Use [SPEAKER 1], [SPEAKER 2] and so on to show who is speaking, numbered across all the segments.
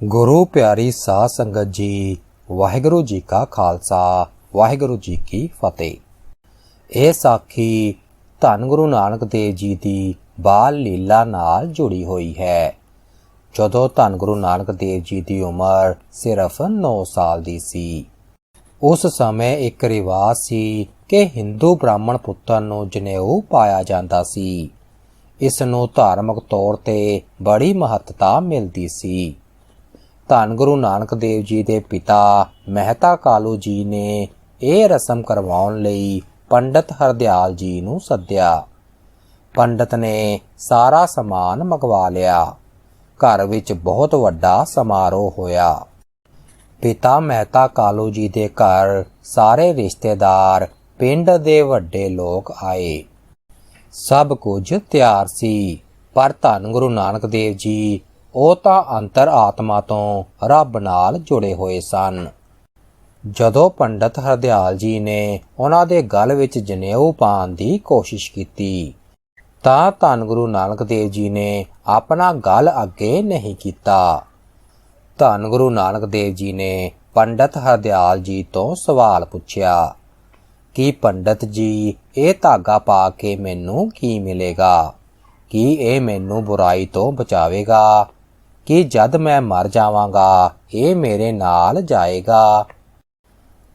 [SPEAKER 1] ਗੁਰੂ ਪਿਆਰੀ ਸਾਧ ਸੰਗਤ ਜੀ, ਵਾਹਿਗੁਰੂ ਜੀ ਕਾ ਖਾਲਸਾ, ਵਾਹਿਗੁਰੂ ਜੀ ਕੀ ਫਤਿਹ। ਇਹ ਸਾਖੀ ਧੰਨ ਗੁਰੂ ਨਾਨਕ ਦੇਵ ਜੀ ਦੀ ਬਾਲ ਲੀਲਾ ਨਾਲ ਜੁੜੀ ਹੋਈ ਹੈ। ਜਦੋਂ ਧੰਨ ਗੁਰੂ ਨਾਨਕ ਦੇਵ ਜੀ ਦੀ ਉਮਰ ਸਿਰਫ 9 ਸਾਲ ਦੀ ਸੀ, ਉਸ ਸਮੇਂ ਇੱਕ ਰਿਵਾਜ ਸੀ ਕਿ ਹਿੰਦੂ ਬ੍ਰਾਹਮਣ ਪੁੱਤਰ ਨੂੰ ਜਨੇਊ ਪਾਇਆ ਜਾਂਦਾ ਸੀ। ਇਸ ਨੂੰ ਧਾਰਮਿਕ ਤੌਰ ਤੇ ਬੜੀ ਮਹੱਤਤਾ ਮਿਲਦੀ ਸੀ। ਧੰਨ ਗੁਰੂ ਨਾਨਕ ਦੇਵ ਜੀ ਦੇ ਪਿਤਾ ਮਹਿਤਾ ਕਾਲੂ ਜੀ ਨੇ ਇਹ ਰਸਮ ਕਰਵਾਉਣ ਲਈ ਪੰਡਤ ਹਰਦਿਆਲ ਜੀ ਨੂੰ ਸੱਦਿਆ। ਪੰਡਤ ਨੇ ਸਾਰਾ ਸਮਾਨ ਮੰਗਵਾ ਲਿਆ। ਘਰ ਵਿੱਚ ਬਹੁਤ ਵੱਡਾ ਸਮਾਰੋਹ ਹੋਇਆ। ਪਿਤਾ ਮਹਿਤਾ ਕਾਲੂ ਜੀ ਦੇ ਘਰ ਸਾਰੇ ਰਿਸ਼ਤੇਦਾਰ, ਪਿੰਡ ਦੇ ਵੱਡੇ ਲੋਕ ਆਏ। ਸਭ ਕੁਝ ਤਿਆਰ ਸੀ, ਪਰ ਧੰਨ ਗੁਰੂ ਨਾਨਕ ਦੇਵ ਜੀ ਉਹ ਤਾਂ ਅੰਤਰ ਆਤਮਾ ਤੋਂ ਰੱਬ ਨਾਲ ਜੁੜੇ ਹੋਏ ਸਨ। ਜਦੋਂ ਪੰਡਤ ਹਰਦਿਆਲ ਜੀ ਨੇ ਉਹਨਾਂ ਦੇ ਗਲ ਵਿੱਚ ਜਨੇਊ ਪਾਉਣ ਦੀ ਕੋਸ਼ਿਸ਼ ਕੀਤੀ, ਤਾਂ ਧੰਨ ਗੁਰੂ ਨਾਨਕ ਦੇਵ ਜੀ ਨੇ ਆਪਣਾ ਗਲ ਅੱਗੇ ਨਹੀਂ ਕੀਤਾ। ਧੰਨ ਗੁਰੂ ਨਾਨਕ ਦੇਵ ਜੀ ਨੇ ਪੰਡਤ ਹਰਦਿਆਲ ਜੀ ਤੋਂ ਸਵਾਲ ਪੁੱਛਿਆ, ਕਿ ਪੰਡਤ ਜੀ, ਇਹ ਧਾਗਾ ਪਾ ਕੇ ਮੈਨੂੰ ਕੀ ਮਿਲੇਗਾ? ਕੀ ਇਹ ਮੈਨੂੰ ਬੁਰਾਈ ਤੋਂ ਬਚਾਵੇਗਾ? ਕਿ ਜਦ ਮੈਂ ਮਰ ਜਾਵਾਂਗਾ, ਇਹ ਮੇਰੇ ਨਾਲ ਜਾਏਗਾ।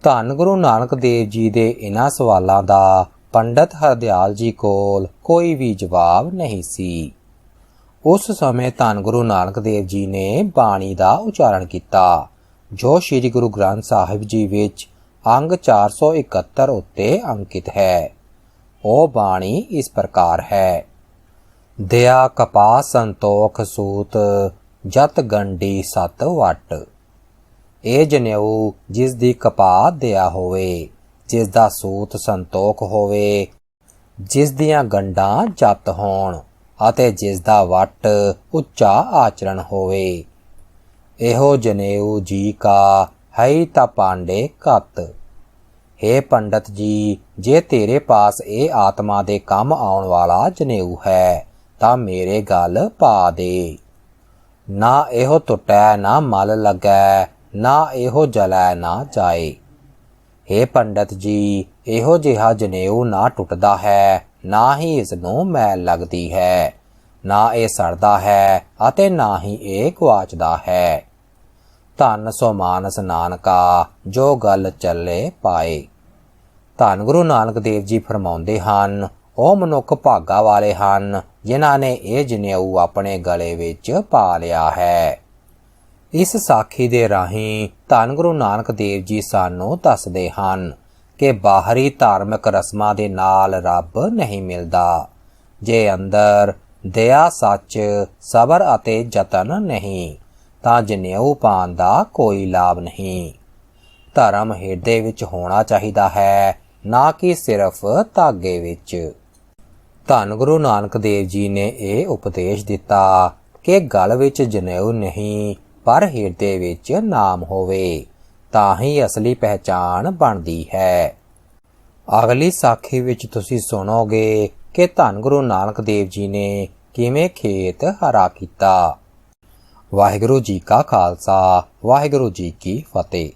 [SPEAKER 1] ਧੰਨ ਗੁਰੂ ਨਾਨਕ ਦੇਵ ਜੀ ਦੇ ਇਹਨਾਂ ਸਵਾਲਾਂ ਦਾ ਪੰਡਤ ਹਰਦਿਆਲ ਜੀ ਕੋਲ ਕੋਈ ਵੀ ਜਵਾਬ ਨਹੀਂ ਸੀ। ਉਸ ਸਮੇਂ ਧੰਨ ਗੁਰੂ ਨਾਨਕ ਦੇਵ ਜੀ ਨੇ ਬਾਣੀ ਦਾ ਉਚਾਰਨ ਕੀਤਾ, ਜੋ ਸ੍ਰੀ ਗੁਰੂ ਗ੍ਰੰਥ ਸਾਹਿਬ ਜੀ ਵਿੱਚ ਅੰਗ 471 ਉੱਤੇ ਅੰਕਿਤ ਹੈ। ਉਹ ਬਾਣੀ ਇਸ ਪ੍ਰਕਾਰ ਹੈ ਦਇਆ ਕਪਾ ਸੰਤੋਖ ਸੂਤ ਜਤ ਗੰਡੀ ਸਤ ਵਟ। ਇਹ ਜਨੇਊ ਜਿਸ ਦੀ ਕਪਾ ਦਇਆ ਹੋਵੇ ਜਿਸ ਦਾ ਸੂਤ ਸੰਤੋਖ ਹੋਵੇ ਜਿਸ ਦੀਆਂ ਗੰਡਾਂ ਜਤ ਹੋਣ ਅਤੇ ਜਿਸ ਦਾ ਵਟ ਉੱਚਾ ਆਚਰਣ ਹੋਵੇ। ਇਹੋ ਜਨੇਊ ਜੀ ਕਾ ਹੈ ਤਾਂ ਪਾਂਡੇ ਕਤ। हे ਪੰਡਤ ਜੀ, ਜੇ ਤੇਰੇ ਪਾਸ ਇਹ ਆਤਮਾ ਦੇ ਕੰਮ ਆਉਣ ਵਾਲਾ ਜਨੇਊ ਹੈ, ਤਾਂ ਮੇਰੇ ਗੱਲ ਪਾ ਦੇ। ਨਾ ਇਹੋ ਟੁੱਟੈ, ਨਾ ਮਲ ਲੱਗੈ, ਨਾ ਇਹੋ ਜਲੈ, ਨਾ ਜਾਏ। हे ਪੰਡਤ ਜੀ, ਇਹੋ ਜਿਹਾ ਜਨੇਊ ਨਾ ਟੁੱਟਦਾ ਹੈ, ਨਾ ਹੀ ਇਸ ਨੂੰ ਮੈਲ ਲੱਗਦੀ ਹੈ। ਨਾ ਇਹ ਸੜਦਾ ਹੈ ਅਤੇ ਨਾ ਹੀ ਇਹ ਗਵਾਚਦਾ ਹੈ। ਧੰਨ ਸੋ ਮਾਨਸ ਨਾਨਕਾ, ਜੋ ਗੱਲ ਚੱਲੇ ਪਾਏ। ਧੰਨ ਗੁਰੂ ਨਾਨਕ ਦੇਵ ਜੀ ਫਰਮਾਉਂਦੇ ਹਨ, ਉਹ ਮਨੁੱਖ ਭਾਗਾ ਵਾਲੇ ਹਨ ਜਿਨ੍ਹਾਂ ਨੇ ਇਹ ਜਨੇਊ ਆਪਣੇ ਗਲੇ ਵਿੱਚ ਪਾ ਲਿਆ ਹੈ। ਇਸ ਸਾਖੀ ਦੇ ਰਾਹੀਂ ਧੰਨ ਗੁਰੂ ਨਾਨਕ ਦੇਵ ਜੀ ਸਾਨੂੰ ਦੱਸਦੇ ਹਨ ਕਿ ਬਾਹਰੀ ਧਾਰਮਿਕ ਰਸਮਾਂ ਦੇ ਨਾਲ ਰੱਬ ਨਹੀਂ ਮਿਲਦਾ। ਜੇ ਅੰਦਰ ਦਇਆ, ਸੱਚ, ਸਬਰ ਅਤੇ ਯਤਨ ਨਹੀਂ, ਤਾਂ ਜਨੇਊ ਪਾਣ ਦਾ ਕੋਈ ਲਾਭ ਨਹੀਂ। ਧਰਮ ਹਿਰਦੇ ਵਿੱਚ ਹੋਣਾ ਚਾਹੀਦਾ ਹੈ, ਨਾ ਕਿ ਸਿਰਫ ਧਾਗੇ ਵਿੱਚ। ਧੰਨ ਗੁਰੂ ਨਾਨਕ ਦੇਵ ਜੀ ਨੇ ਇਹ ਉਪਦੇਸ਼ ਦਿੱਤਾ ਕਿ ਗਲ ਵਿੱਚ ਜਨੇਊ ਨਹੀਂ, ਪਰ ਹਿਰਦੇ ਵਿੱਚ ਨਾਮ ਹੋਵੇ, ਤਾਂ ਹੀ ਅਸਲੀ ਪਹਿਚਾਨ ਬਣਦੀ ਹੈ। ਅਗਲੀ ਸਾਖੀ ਵਿੱਚ ਤੁਸੀਂ ਸੁਣੋਗੇ ਕਿ ਧੰਨ ਗੁਰੂ ਨਾਨਕ ਦੇਵ ਜੀ ਨੇ ਕਿਵੇਂ ਖੇਤ ਹਰਾ ਕੀਤਾ। ਵਾਹਿਗੁਰੂ ਜੀ ਕਾ ਖਾਲਸਾ, ਵਾਹਿਗੁਰੂ ਜੀ ਕੀ ਫਤਿਹ।